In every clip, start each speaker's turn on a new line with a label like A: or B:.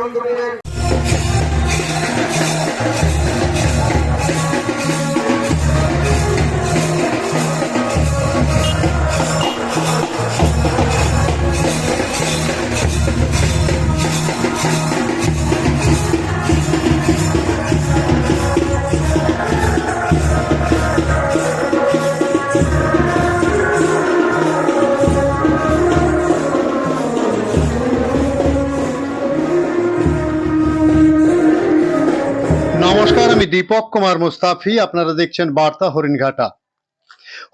A: আনন্দপুরের
B: দীপক কুমার মুস্তাফি, আপনারা দেখছেন বার্তা হরিণঘাটা।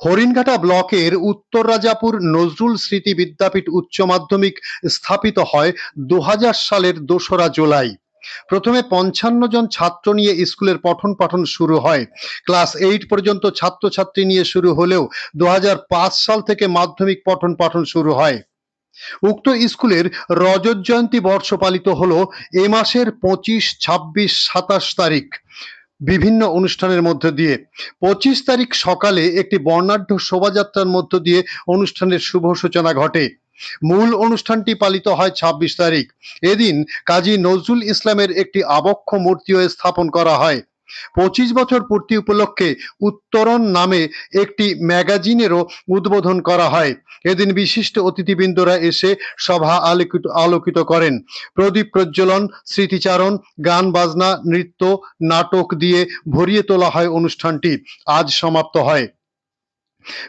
B: হরিণঘাটা ব্লকের উত্তর রাজাপুর নজরুল স্মৃতি বিদ্যাপীঠ উচ্চ মাধ্যমিক স্থাপিত হয় দু সালের দোসরা জুলাই। প্রথমে পঞ্চান্ন জন ছাত্র নিয়ে স্কুলের পঠন পাঠন শুরু হয়। ক্লাস এইট পর্যন্ত ছাত্রছাত্রী নিয়ে শুরু হলেও দু হাজার পাঁচ সাল থেকে মাধ্যমিক পঠন পাঠন শুরু হয়। উক্ত স্কুলের রজত জয়ন্তী বর্ষ পালিত হলো এ মাসের পঁচিশ, ছাব্বিশ, সাতাশ তারিখ। বিভিন্ন অনুষ্ঠানের মধ্য দিয়ে। পঁচিশ তারিখ সকালে একটি বর্ণাঢ্য শোভাযাত্রার মধ্য দিয়ে অনুষ্ঠানের শুভ সূচনা ঘটে। মূল অনুষ্ঠানটি পালিত হয় ছাব্বিশ তারিখ। এদিন কাজী নজরুল ইসলামের একটি আবক্ষ মূর্তিও স্থাপন করা হয়। পঁচিশ বছর পূর্তি উপলক্ষে উত্তরণ নামে একটি ম্যাগাজিনেরও উদ্বোধন করা হয়। এদিন বিশিষ্ট অতিথিবৃন্দরা এসে সভা আলোকিত আলোকিত করেন। প্রদীপ প্রজ্বলন, স্মৃতিচারণ, গান, বাজনা, নৃত্য, নাটক দিয়ে ভরিয়ে তোলা হয় অনুষ্ঠানটি। আজ সমাপ্ত হয়।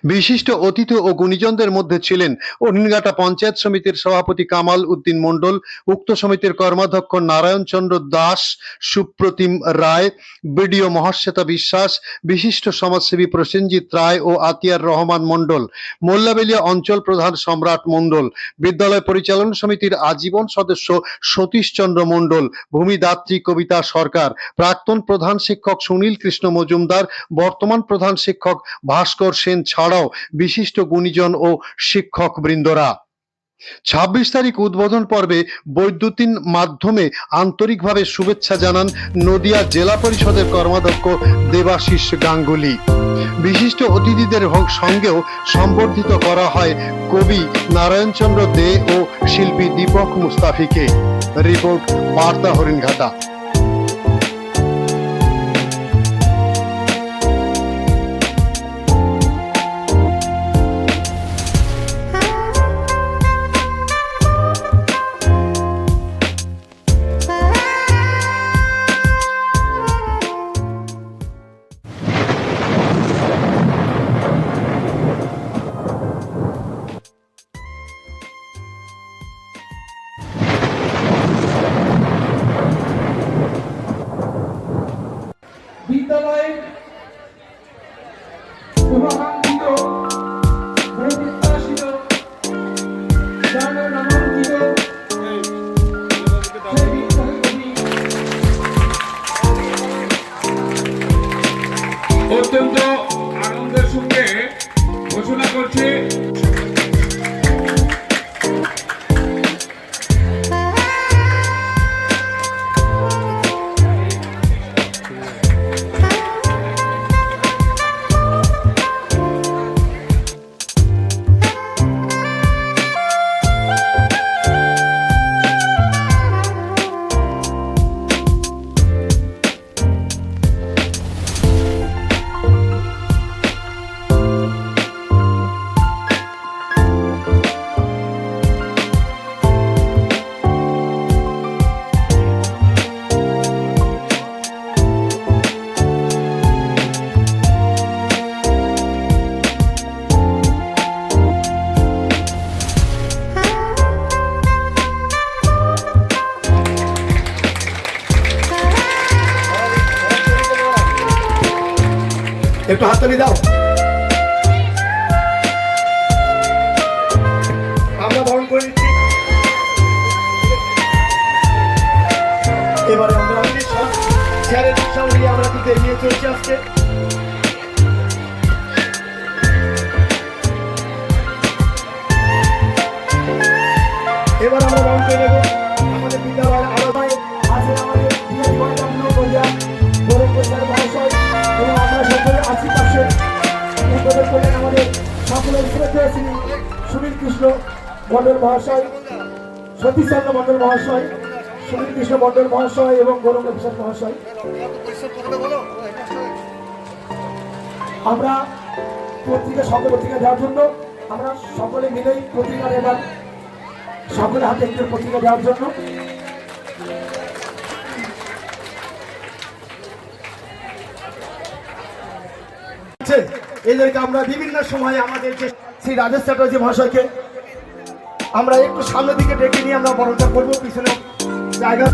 B: বিশিষ্ট অতিথি ও গুণীজনদের মধ্যে ছিলেন অনিনঘাটা পঞ্চায়েত সমিতির সভাপতি কামাল উদ্দিন মণ্ডল, উক্ত সমিতির কর্মাধ্যক্ষ নারায়ণ চন্দ্র দাস, সুপ্রতিম রায়, বিডিও মহাশ্বেতা বিশ্বাস, বিশিষ্ট সমাজসেবী প্রসেনজিৎ রায় ও আতিয়ার রহমান মণ্ডল, মোল্লাবেলিয়া অঞ্চল প্রধান সম্রাট মণ্ডল, বিদ্যালয় পরিচালনা সমিতির আজীবন সদস্য সতীশ চন্দ্র মণ্ডল, ভূমিদাত্রী কবিতা সরকার, প্রাক্তন প্রধান শিক্ষক সুনীল কৃষ্ণ মজুমদার, বর্তমান প্রধান শিক্ষক ভাস্কর সেন ছাড়াও বিশিষ্ট গুণীজন ও শিক্ষক বৃন্দরা ছাব্বিশ তারিখ উদ্বোধন পর্বে বৈদ্যুতিন মাধ্যমে আন্তরিকভাবে শুভেচ্ছা জানান নদিয়া জেলা পরিষদের কর্মাধ্যক্ষ দেবাশিস গাঙ্গুলি। বিশিষ্ট অতিথিদের সঙ্গেও সম্বর্ধিত করা হয় কবি নারায়ণচন্দ্র দে ও শিল্পী দীপক মুস্তাফিকে। রিপোর্ট বার্তা হরিণঘাটা।
C: অত্যন্ত আনন্দের সঙ্গে ঘোষণা করছে।
A: একটু হাততালি দাও। আমরা বরণ করে নিচ্ছি। এবারে আমরা স্যারের উৎসাহ নিয়ে আমরা কিন্তু এগিয়ে চলছি আজকে। শ্রী সুনীল কৃষ্ণ মন্ডল মহাশয়, সতীশচন্দ্র মন্ডল মহাশয়, সুনীল কৃষ্ণ মন্ডল মহাশয় এবং গৌরঙ্গ মহাশয় আমরা পত্রিকা, সকল পত্রিকা দেওয়ার জন্য, আমরা সকলে মিলেই পত্রিকা এবার সকলে হাতে একটু পত্রিকা দেওয়ার জন্য। এদেরকে আমরা বিভিন্ন সময় আমাদের যে শ্রী রাজেশ চ্যাটার্জি মহাশয়কে। আমরা একটু সামনের দিকে ডেকে নিয়ে আমরা বরণটা করব, পিছনে জায়গা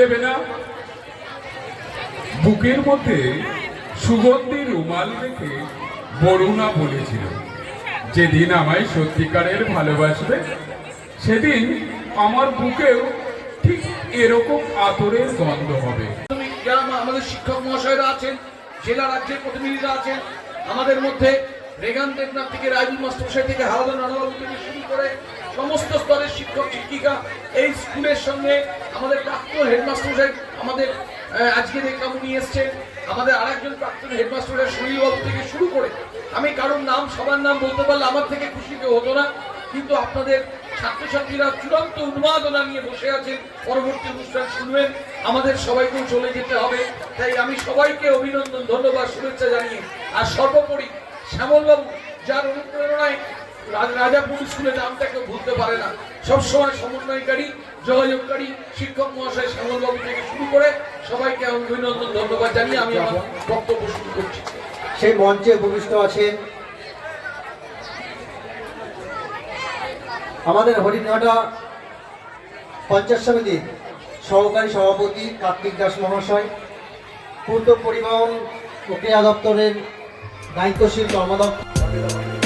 C: দেবে না? বুকের মধ্যে সুগন্ধি রুমাল রেখে বরুণা বলেছিল, যেদিন আমায় সত্যিকারের ভালোবাসবে, সেদিন আমার বুকেও ঠিক এরকম আতরের গন্ধ হবে।
D: আমাদের শিক্ষক মহাশয়রা আছেন, জেলা রাজ্যের প্রতিনিধিরা আছেন, আমাদের মধ্যে রেগান দেবনাথ থেকে রাজীব মাস্টারমশাই থেকে হালদা রানাবাবু থেকে শুরু করে সমস্ত স্তরের শিক্ষক, শিক্ষিকা এই স্কুলের সঙ্গে আমাদের প্রাক্তন হেডমাস্টারমশাই আমাদের আজকে দেখলাম উনি এসছেন আমাদের আরেকজন প্রাক্তন হেডমাস্টার সুনীলবাবু থেকে শুরু করে, আমি কারোর নাম, সবার নাম বলতে পারলে আমার থেকে খুশি কেউ হতো না, কিন্তু আপনাদের ছাত্রছাত্রীরা চূড়ান্ত উন্মাদনা নিয়ে বসে আছেন, পরবর্তী অনুষ্ঠান শুনবেন, আমাদের সবাইকেও চলে যেতে হবে, তাই আমি সবাইকে অভিনন্দন, ধন্যবাদ, শুভেচ্ছা জানিয়ে, আর সর্বোপরি শ্যামলবাবু, যার অনুপ্রেরণায় রাজাপুর স্কুলের নামটা কেউ ভুলতে পারে না। সবসময় সমন্বয়কারী, যোগাযোগকারী, শিক্ষক মহাশয় শ্যামলবাবু থেকে শুরু করে সবাইকে অভিনন্দন, ধন্যবাদ জানিয়ে আমি আমার বক্তব্য শুরু করছি।
A: সেই মঞ্চে উপবিষ্ট আছেন আমাদের হরিণঘাটা পঞ্চায়েত সমিতির সহকারী সভাপতি কার্তিক দাস মহাশয়, পূর্ত পরিবহন প্রক্রিয়া দপ্তরের দায়িত্বশীল কর্মদক্ষ।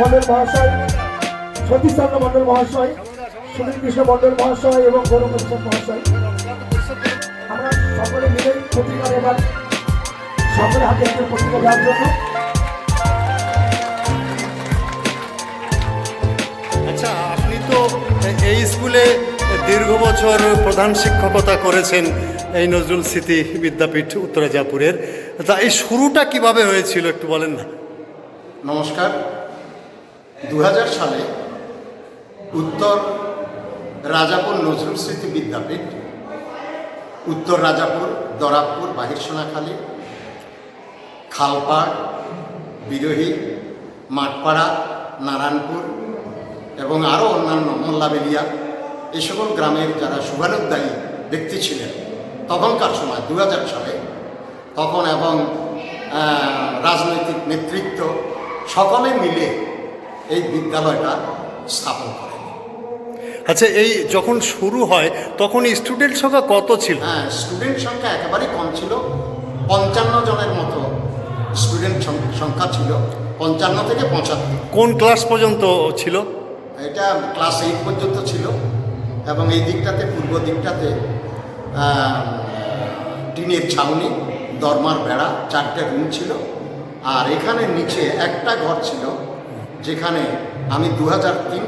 A: মন্ডল মহাশয় সতীশচন্দ্র মন্ডল মহাশয় সুনীল কৃষ্ণ মন্ডল মহাশয় এবং গৌরব মহাশয়। আমরা সকলে মিলেই পত্রিকা এবার সকলে হাতে একটু পত্রিকা দেওয়ার জন্য।
E: আচ্ছা আপনি তো এই স্কুলে
F: দীর্ঘ বছর প্রধান শিক্ষকতা করেছেন এই নজরুল স্মৃতি বিদ্যাপীঠ উত্তরাজাপুরের তা এই শুরুটা কীভাবে হয়েছিল একটু বলেন না।
E: নমস্কার। দু হাজার সালে উত্তর রাজাপুর নজরুল স্মৃতি বিদ্যাপীঠ, উত্তর রাজাপুর দরাবপুর বাহিরসোনাখালী খালপাড়, বিরোহী, মাঠপাড়া, নারায়ণপুর এবং আরও অন্যান্য মোল্লাবেলিয়া এই সকল গ্রামের যারা শুভানুদ্দায়ী ব্যক্তি ছিলেন তখনকার সময় দু হাজার সালে, তখন এবং রাজনৈতিক নেতৃত্ব সকলে মিলে এই বিদ্যালয়টা স্থাপন করেন।
F: আচ্ছা এই যখন শুরু হয় তখন স্টুডেন্ট সংখ্যা কত ছিল?
E: হ্যাঁ স্টুডেন্ট সংখ্যা একেবারেই কম ছিল। পঞ্চান্ন জনের মতো স্টুডেন্ট সংখ্যা ছিল। পঞ্চান্ন থেকে পঁচাত্তর।
F: কোন ক্লাস পর্যন্ত ছিল?
E: এটা ক্লাস এইট পর্যন্ত ছিল এবং এই দিকটাতে পূর্ব দিকটাতে টিনের ছাউনি দরমার বেড়া চারটে রুম ছিল। আর এখানে নিচে একটা ঘর ছিল যেখানে আমি দু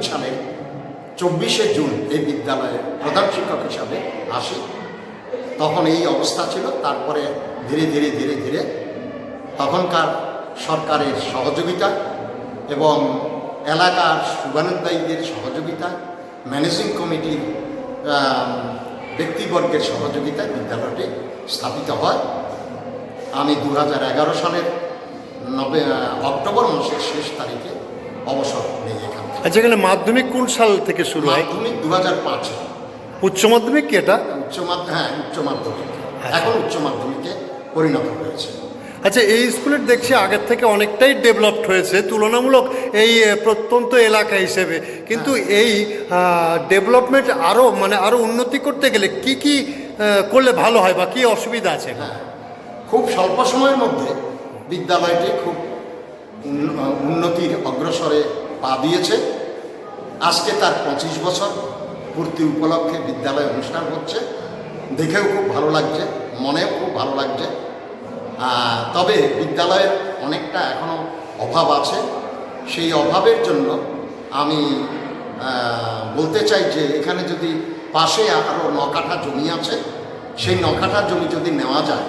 E: সালের চব্বিশে জুন এই বিদ্যালয়ে প্রধান শিক্ষক হিসাবে আসি। তখন এই অবস্থা ছিল, তারপরে ধীরে ধীরে ধীরে ধীরে তখনকার সরকারের সহযোগিতা এবং এলাকার শুভানুদ্দায়ীদের সহযোগিতা, ম্যানেজিং কমিটির ব্যক্তিবর্গের সহযোগিতায় বিদ্যালয়টি স্থাপিত হয়। আমি দু হাজার এগারো সালের নবে, অক্টোবর মাসের শেষ তারিখে অবসর নিই এখান থেকে।
F: আচ্ছা এখানে মাধ্যমিক কোন সাল থেকে শুরু হয়?
E: মাধ্যমিক দু হাজার পাঁচে।
F: উচ্চ মাধ্যমিক কি এটা?
E: উচ্চ মাধ্যমিক হ্যাঁ উচ্চ মাধ্যমিক। এখন উচ্চ মাধ্যমিকে পরিণত হয়েছে।
F: আচ্ছা এই স্কুলের দেখছি আগের থেকে অনেকটাই ডেভেলপড হয়েছে তুলনামূলক এই প্রত্যন্ত এলাকা হিসেবে। কিন্তু এই ডেভেলপমেন্ট আরও মানে আরও উন্নতি করতে গেলে কি কি করলে ভালো হয় বা কি অসুবিধা আছে?
E: হ্যাঁ। খুব স্বল্প সময়ের মধ্যে বিদ্যালয়টি খুব উন্নতির অগ্রসরে পা দিয়েছে। আজকে তার পঁচিশ বছর পূর্তি উপলক্ষে বিদ্যালয় অনুষ্ঠান হচ্ছে। দেখেও খুব ভালো লাগছে, মনেও খুব ভালো লাগছে। তবে বিদ্যালয়ের অনেকটা এখনও অভাব আছে। সেই অভাবের জন্য আমি বলতে চাই যে এখানে যদি পাশে আরও ন কাঠা জমি আছে, সেই ন কাঠা জমি যদি নেওয়া যায়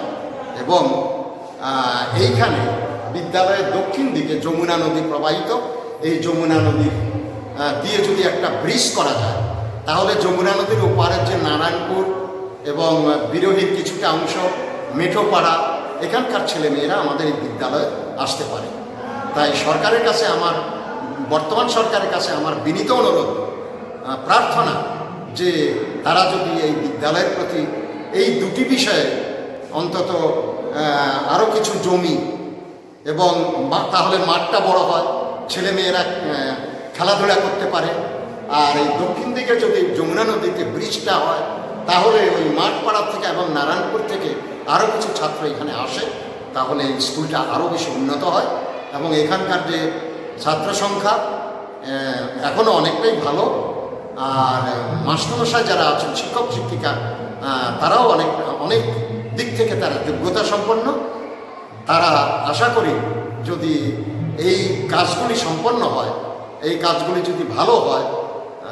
E: এবং এইখানে বিদ্যালয়ের দক্ষিণ দিকে যমুনা নদী প্রবাহিত। এই যমুনা নদীর দিয়ে যদি একটা ব্রিজ করা যায়, তাহলে যমুনা নদীর ওপারের যে নারায়ণপুর এবং বিরোহীর কিছুটা অংশ, মেঠোপাড়া, এখানকার ছেলেমেয়েরা আমাদের এই বিদ্যালয়ে আসতে পারে। তাই সরকারের কাছে আমার, বর্তমান সরকারের কাছে আমার বিনীত অনুরোধ প্রার্থনা যে তারা যদি এই বিদ্যালয়ের প্রতি এই দুটি বিষয়ে অন্তত আরও কিছু জমি এবং তাহলে মাঠটা বড় হয়। ছেলেমেয়েরা আহ, খেলাধুলা করতে পারে। আর এই দক্ষিণ দিকে যদি যমুনা নদীতে ব্রিজটা হয় তাহলে ওই মাঠপাড়া থেকে এবং নারায়ণপুর থেকে আরও কিছু ছাত্র এখানে আসে। তাহলে এই স্কুলটা আরও বেশি উন্নত হয় এবং এখানকার যে ছাত্র সংখ্যা এখনও অনেকটাই ভালো। আর মাস্টারমশাই যারা আছেন শিক্ষক শিক্ষিকা তারাও অনেক অনেক দিক থেকে তারা যোগ্যতা সম্পন্ন। তারা আশা করি যদি এই কাজগুলি সম্পন্ন হয় এই কাজগুলি যদি ভালো হয়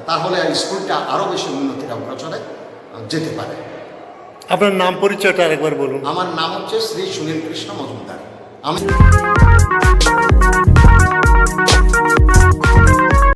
E: তাহলে স্কুলটা আরও বেশি উন্নতির অগ্রচরে যেতে পারে।
F: আপনার নাম পরিচয়টা একবার বলুন।
E: আমার নাম হচ্ছে শ্রী সুনীল কৃষ্ণ মজুমদার। আমি